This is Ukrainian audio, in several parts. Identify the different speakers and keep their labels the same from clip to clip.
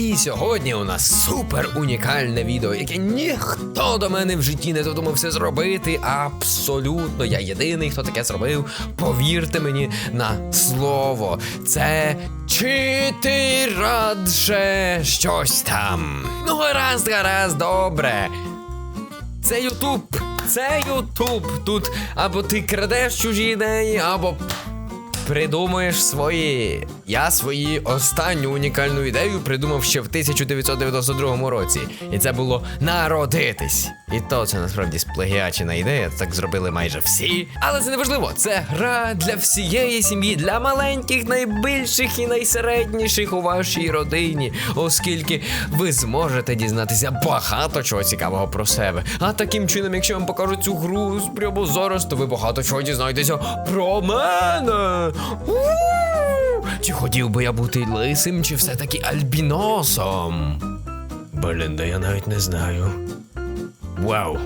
Speaker 1: І сьогодні у нас супер унікальне відео, яке ніхто до мене в житті не додумався зробити. Абсолютно, я єдиний, хто таке зробив. Повірте мені на слово. Це чи ти радше щось там? Ну, гаразд, гаразд, добре. Це Ютуб. Це Ютуб. Тут або ти крадеш чужі ідеї, або придумуєш свої. Я свої останню унікальну ідею придумав ще в 1992 році. І це було народитись. І то це насправді сплагіачена ідея, так зробили майже всі. Але це не важливо. Це гра для всієї сім'ї, для маленьких, найбільших і найсередніших у вашій родині, оскільки ви зможете дізнатися багато чого цікавого про себе. А таким чином, якщо вам покажу цю гру з прямо зараз, то ви багато чого дізнаєтеся про мене. Чи хотів би я бути лисим, чи все-таки альбіносом? Блін, да я навіть не знаю. Вау.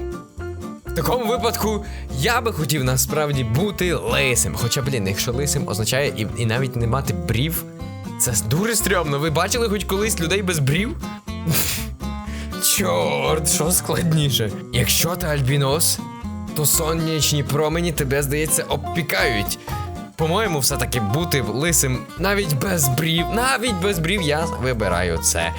Speaker 1: В такому випадку я би хотів насправді бути лисим. Хоча, блін, якщо лисим означає і, і навіть не мати брів, це дуже стрьомно. Ви бачили хоч колись людей без брів? Чорт, що складніше. Якщо ти альбінос, то сонячні промені тебе, здається, обпікають. По-моєму, все-таки бути лисим навіть без брів, навіть без брів я вибираю це.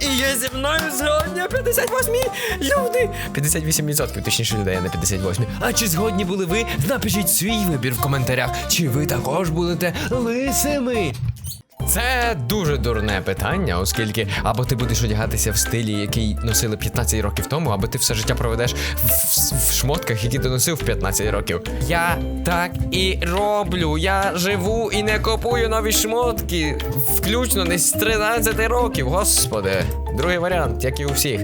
Speaker 1: І є зі мною згодні 58 люди. 58% точніше людей, а не 58. А чи згодні були ви? Напишіть свій вибір в коментарях. Чи ви також будете лисими? Це дуже дурне питання, оскільки або ти будеш одягатися в стилі, який носили 15 років тому, або ти все життя проведеш в, в, шмотках, які ти носив в 15 років. Я так і роблю. Я живу і не купую нові шмотки, включно десь з 13 років. Господи, другий варіант, як і у всіх.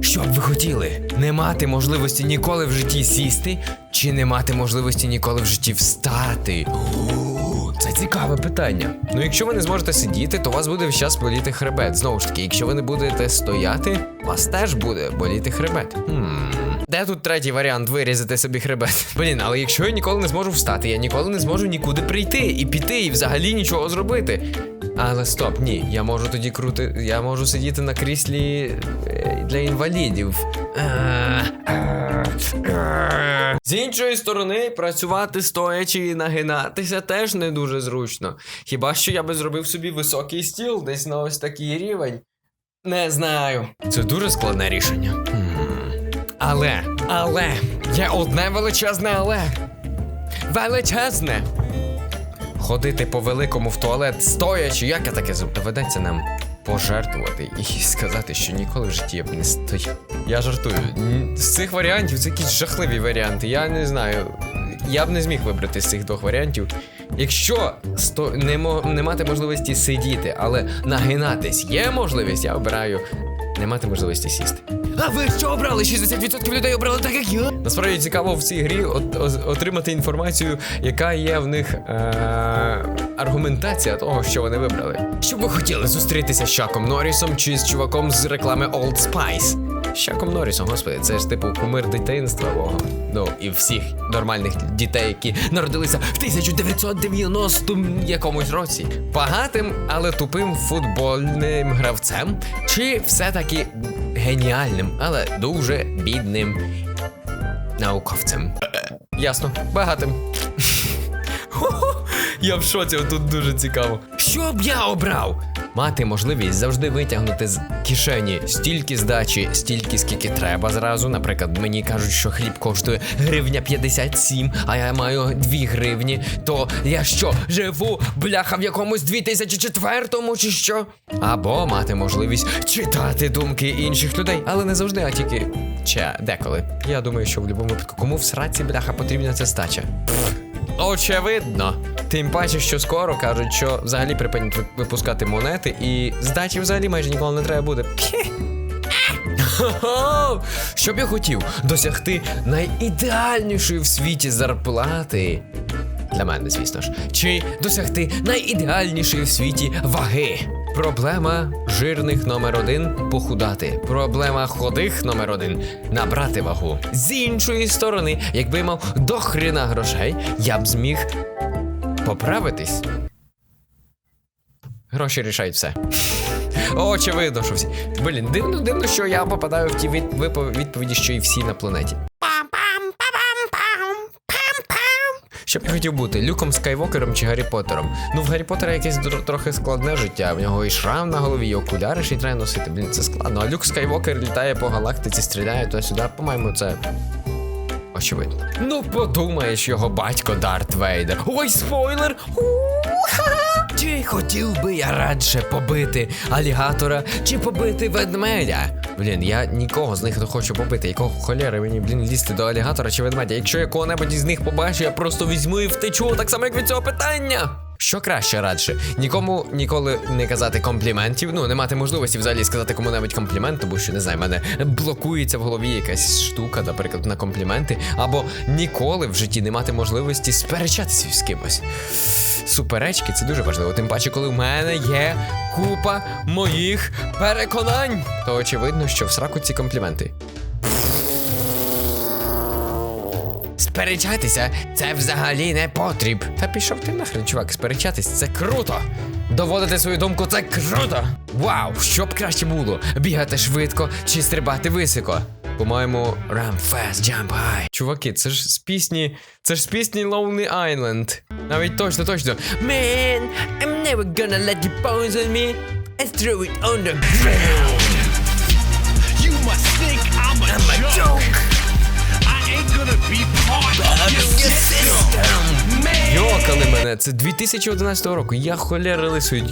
Speaker 1: Що б ви хотіли? Не мати можливості ніколи в житті сісти, чи не мати можливості ніколи в житті встати? Це цікаве питання. Ну, якщо ви не зможете сидіти, то у вас буде весь час боліти хребет. Знову ж таки, якщо ви не будете стояти, у вас теж буде боліти хребет. Хм. Де тут третій варіант вирізати собі хребет? Блін, але якщо я ніколи не зможу встати, я ніколи не зможу нікуди прийти і піти, і взагалі нічого зробити. Але стоп, ні, я можу тоді крути. Я можу сидіти на кріслі е, для інвалідів. З іншої сторони, працювати стоячи і нагинатися теж не дуже зручно. Хіба що я би зробив собі високий стіл десь на ось такий рівень? Не знаю. Це дуже складне рішення. Але, але, є одне величезне але. Величезне. Ходити по великому в туалет стоячи, як я таке? Доведеться нам пожертвувати і сказати, що ніколи в житті я б не стояв. Я жартую. З цих варіантів це якісь жахливі варіанти. Я не знаю. Я б не зміг вибрати з цих двох варіантів. Якщо сто... не, мо... не мати можливості сидіти, але нагинатись є можливість, я обираю не мати можливості сісти. А ви що обрали? 60% людей обрали так, як я. Насправді цікаво в цій грі от, отримати інформацію, яка є в них е- аргументація того, що вони вибрали. Що ви хотіли зустрітися з Шаком Норрісом чи з чуваком з реклами Old Spice? З Шаком Норрісом, господи, це ж типу кумир дитинства мого. Ну і всіх нормальних дітей, які народилися в 1990 якомусь році. Багатим, але тупим футбольним гравцем, чи все-таки геніальним, але дуже бідним науковцем. Ясно, багатим. Я в шоці, тут дуже цікаво. Що б я обрав? Мати можливість завжди витягнути з кишені стільки здачі, стільки скільки треба зразу. Наприклад, мені кажуть, що хліб коштує гривня 57, а я маю 2 гривні. То я що, живу, бляха, в якомусь 2004-му чи що? Або мати можливість читати думки інших людей, але не завжди, а тільки ча деколи. Я думаю, що в будь-якому випадку кому в сраці бляха потрібна ця стача. Очевидно. Тим паче, що скоро кажуть, що взагалі припинять випускати монети, і здачі взагалі майже ніколи не треба буде. Що б я хотів досягти найідеальнішої в світі зарплати. Для мене, звісно ж. Чи досягти найідеальнішої в світі ваги. Проблема жирних номер один похудати. Проблема ходих номер один набрати вагу. З іншої сторони, якби я мав дохрена грошей, я б зміг поправитись. Гроші рішають все. Очевидно, що всі. Блін, дивно, дивно, що я попадаю в ті відповіді, що і всі на планеті. Що б я хотів бути? Люком Скайвокером чи Гаррі Поттером? Ну, в Гаррі Поттера якесь тр- трохи складне життя. В нього і шрам на голові, і окуляри ще й треба носити. Блін, це складно. А Люк Скайвокер літає по галактиці, стріляє туди-сюди. По-моєму, це. Очевидно. Ну, подумаєш, його батько Дарт Вейдер. Ой, спойлер! Чи хотів би я радше побити алігатора чи побити ведмедя? Блін, я нікого з них не хочу побити. Якого холєри мені, блін, лізти до алігатора чи ведмедя? Якщо я кого-небудь із них побачу, я просто візьму і втечу, так само, як від цього питання. Що краще радше? Нікому ніколи не казати компліментів, ну не мати можливості взагалі сказати кому-небудь комплімент, тому що не знаю, мене блокується в голові якась штука, наприклад, на компліменти, або ніколи в житті не мати можливості сперечатися з кимось. Суперечки це дуже важливо. Тим паче, коли в мене є купа моїх переконань, то очевидно, що в сраку ці компліменти. Сперечатися це взагалі не потріб. Та пішов ти нахрен, чувак, сперечатись це круто. Доводити свою думку це круто. Вау, що б краще було? Бігати швидко чи стрибати високо? По-моєму, run fast, jump high. Чуваки, це ж з пісні. Це ж з пісні Lonely Island. Навіть точно, точно. Man, I'm never gonna let you poison me. I threw it on the ground. Йокали мене, це 2011 року. Я холєри лисую.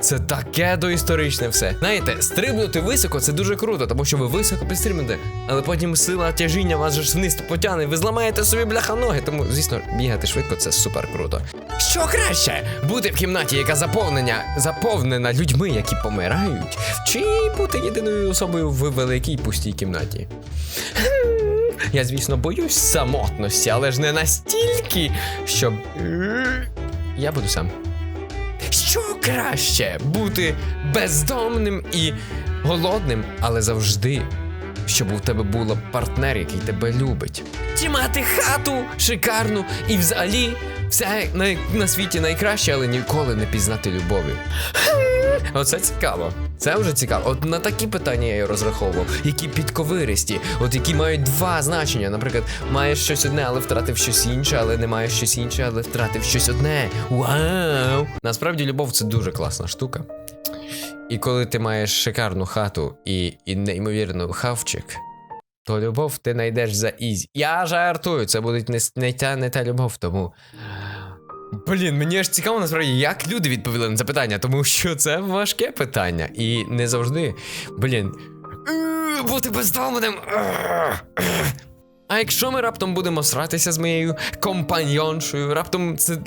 Speaker 1: Це таке доісторичне все. Знаєте, стрибнути високо це дуже круто, тому що ви високо підстрибнете, але потім сила тяжіння вас же ж вниз потягне, ви зламаєте собі бляха ноги. Тому, звісно, бігати швидко це супер круто. Що краще? Бути в кімнаті, яка заповнена, заповнена людьми, які помирають, чи бути єдиною особою в великій пустій кімнаті? Я, звісно, боюсь самотності, але ж не настільки, щоб. Я буду сам. Що краще бути бездомним і голодним, але завжди, щоб у тебе була партнер, який тебе любить. Чи мати хату шикарну і взагалі все на, на світі найкраще, але ніколи не пізнати любові. Оце цікаво. Це вже цікаво. От на такі питання я розраховував, які підковиристі, от які мають два значення. Наприклад, маєш щось одне, але втратив щось інше, але не маєш щось інше, але втратив щось одне. Вау! Насправді любов це дуже класна штука. І коли ти маєш шикарну хату і, і неймовірну хавчик, то любов ти знайдеш за ізі. Я жартую, це буде не, не та не та любов, тому. Блін, мені аж цікаво насправді, як люди відповіли на це питання, тому що це важке питання. І не завжди. Блін. е, Бути бездомним. е, е. А якщо ми раптом будемо сратися з моєю компаньоншою, раптом це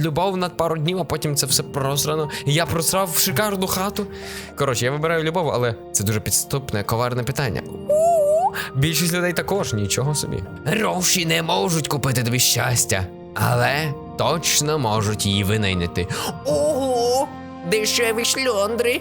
Speaker 1: любов на пару днів, а потім це все просрано. і Я просрав шикарну хату. Коротше, я вибираю любов, але це дуже підступне, коварне питання. Більшість людей також нічого собі. Гроші не можуть купити тобі щастя, але точно можуть її винайняти. Ого! Дешеві шльондри.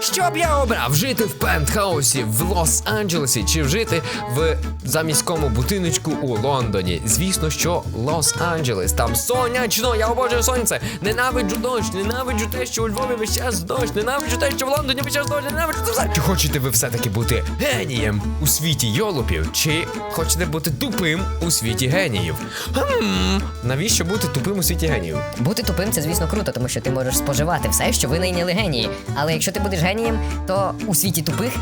Speaker 1: Що б я обрав? Жити в пентхаусі в Лос-Анджелесі чи жити в заміському будиночку у Лондоні? Звісно, що Лос-Анджелес. Там сонячно, я обожнюю сонце. Ненавиджу дощ, ненавиджу те, що у Львові весь час дощ, ненавиджу те, що в Лондоні весь час дощ, ненавиджу це все. Чи хочете ви все-таки бути генієм у світі йолупів? Чи хочете бути тупим у світі геніїв? Хм, навіщо бути тупим у світі геніїв?
Speaker 2: Бути тупим це, звісно, круто, тому що ти можеш споживати все, що винайняли генії. Але якщо ти будеш генієм, то у світі тупих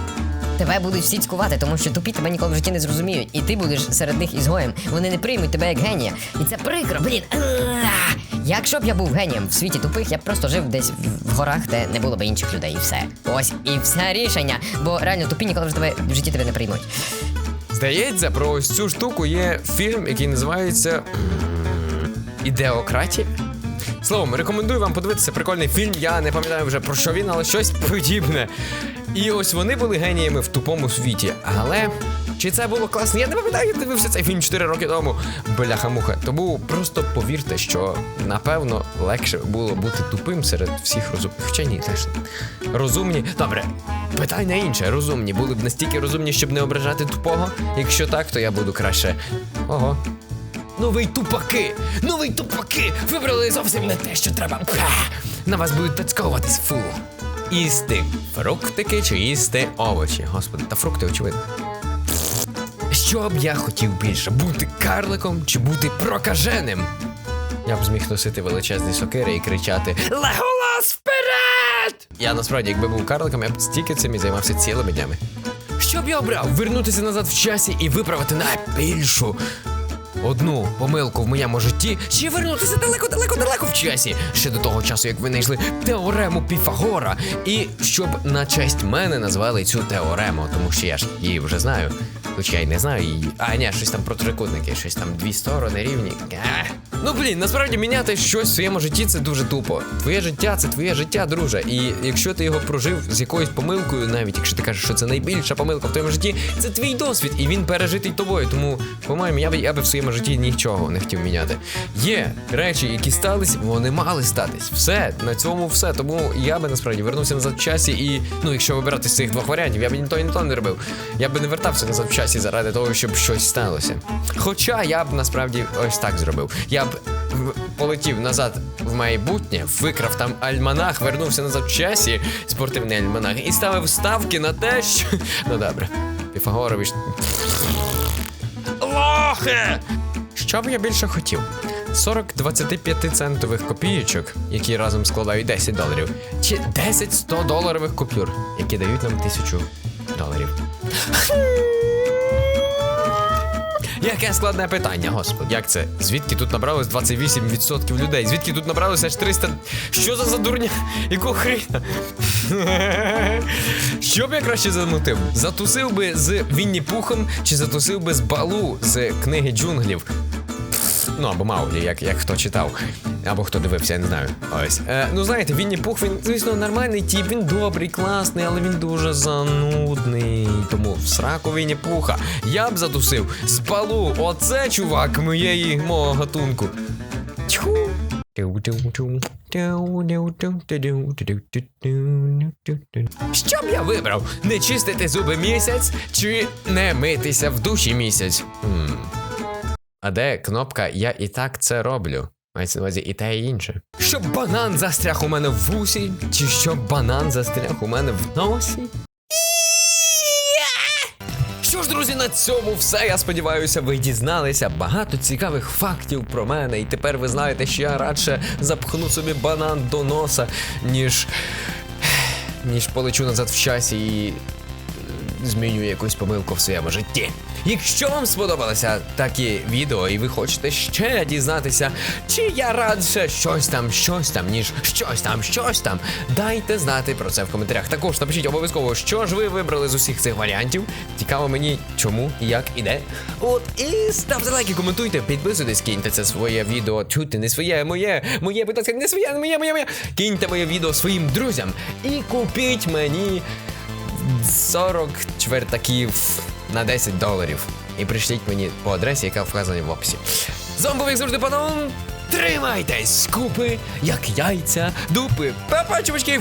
Speaker 2: тебе будуть всі цькувати, тому що тупі тебе ніколи в житті не зрозуміють. І ти будеш серед них ізгоєм. Вони не приймуть тебе як генія. І це прикро, блін. Якщо б я був генієм в світі тупих, я б просто жив десь в- горах, де не було б інших людей, і все. Ось і все рішення. Бо реально тупі ніколи в тебе в житті тебе не приймуть.
Speaker 1: Здається, про ось цю штуку є фільм, який називається Ідеократія. Словом, рекомендую вам подивитися прикольний фільм. Я не пам'ятаю вже про що він, але щось подібне. І ось вони були геніями в тупому світі. Але чи це було класно? Я не пам'ятаю, я дивився цей фільм 4 роки тому. Бляха-муха. Тому просто повірте, що напевно легше було бути тупим серед всіх розумних. Хоча ні, теж розумні. Добре, питання інше. Розумні були б настільки розумні, щоб не ображати тупого. Якщо так, то я буду краще. Ого. Новий тупаки! Новий тупаки! Вибрали зовсім не те, що треба. На вас будуть тацьковуватись, фу. Їсти фруктики чи їсти овочі. Господи, та фрукти очевидно. Що б я хотів більше? Бути карликом чи бути прокаженим? Я б зміг носити величезні сокири і кричати Леголас вперед! Я насправді, якби був карликом, я б стільки цим і займався цілими днями. Що б я обрав? Вернутися назад в часі і виправити найбільшу одну помилку в моєму житті, ще вернутися далеко-далеко-далеко в часі, ще до того часу, як ви знайшли теорему Піфагора, і щоб на честь мене назвали цю теорему, тому що я ж її вже знаю. Хоча я й не знаю її. А, ні, щось там про трикутники, щось там дві сторони рівні. Ну блін, насправді міняти щось в своєму житті це дуже тупо. Твоє життя це твоє життя, друже. І якщо ти його прожив з якоюсь помилкою, навіть якщо ти кажеш, що це найбільша помилка в твоєму житті, це твій досвід, і він пережитий тобою. Тому, по-моєму, я би я би в своєму житті нічого не хотів міняти. Є речі, які стались, вони мали статись. Все на цьому все. Тому я би насправді вернувся назад в часі, і ну, якщо вибирати з цих двох варіантів, я б ні то, ні то не робив. Я би не вертався назад в часі заради того, щоб щось сталося. Хоча я б насправді ось так зробив. Я б полетів назад в майбутнє, викрав там альманах, вернувся назад в часі, спортивний альманах, і ставив ставки на те, що. Ну добре. Піфагорович. Лохи! Що б я більше хотів? 40 25-центових копійочок, які разом складають 10 доларів, чи 10 100 доларових купюр, які дають нам 1000 доларів. Яке складне питання, господи. Як це? Звідки тут набралось 28% людей? Звідки тут набралося аж 300... Що за задурня? Якого хріна? Що б я краще замутив? Затусив би з Вінні Пухом чи затусив би з Балу з книги джунглів? Ну, або Мауглі, як, як хто читав, або хто дивився, я не знаю. Ось. Е, ну, знаєте, Вінні Пух, він, звісно, нормальний тіп, він добрий, класний, але він дуже занудний. Тому в сраку Вінні Пуха я б задусив з балу. Оце, чувак, моєї мого гатунку. Тьху. Що б я вибрав? Не чистити зуби місяць чи не митися в душі місяць? Хм. А де кнопка Я і так це роблю? Мається на увазі і те, і інше. Щоб банан застряг у мене в вусі, чи щоб банан застряг у мене в носі? Що ж, друзі, на цьому все. Я сподіваюся, ви дізналися багато цікавих фактів про мене. І тепер ви знаєте, що я радше запхну собі банан до носа, ніж. ніж полечу назад в часі і змінюю якусь помилку в своєму житті. Якщо вам сподобалося такі відео, і ви хочете ще дізнатися, чи я радше щось там, щось там, ніж щось там, щось там, дайте знати про це в коментарях. Також напишіть обов'язково, що ж ви вибрали з усіх цих варіантів. Цікаво мені, чому, як і де. От і ставте лайки, коментуйте, підписуйтесь, киньте це своє відео. Чути, не своє, моє, моє, будь ласка, не своє, не моє, моє, моє. Киньте моє відео своїм друзям і купіть мені 40 чвертаків на 10 доларів. І прийшліть мені по адресі, яка вказана в описі. З вами був, як завжди, паном. Тримайтесь, купи, як яйця, дупи. Папа, чувачки!